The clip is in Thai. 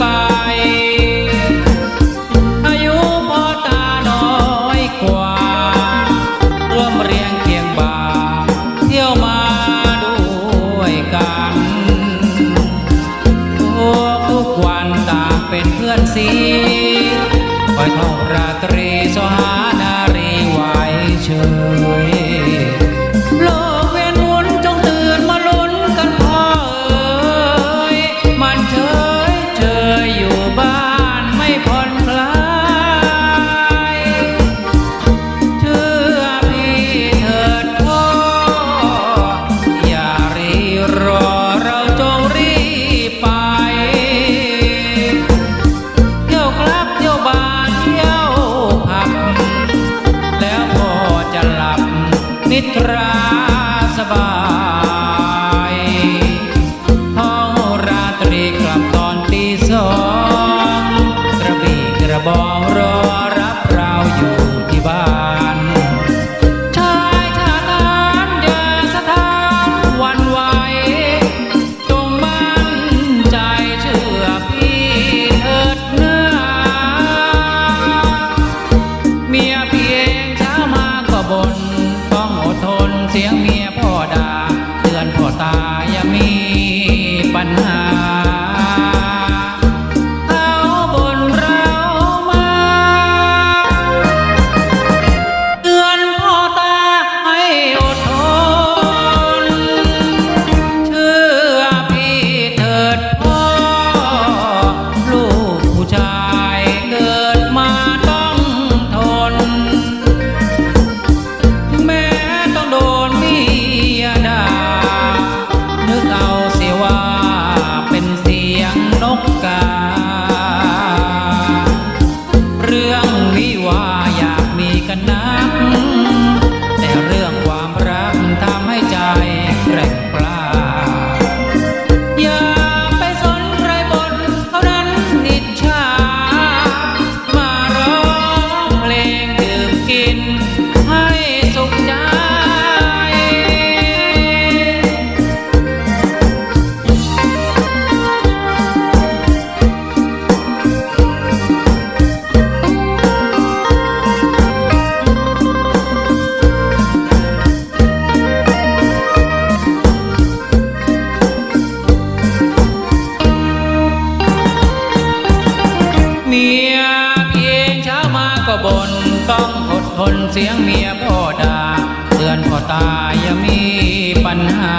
ป อายุพอตาน้อยกว่า ร่วมเรียงเคียงบ่า เที่ยวมาด้วยกันทุกทุกวันต่างเป็นเพื่อนสีคอยท่องราตรี ตราสบายท้องราตรีกลับตอนตีสองกรบี่กรบอง te me. ต้องอดทนเสียงเมียพ่อด่าเตือนพ่อตาย่ามีปัญหา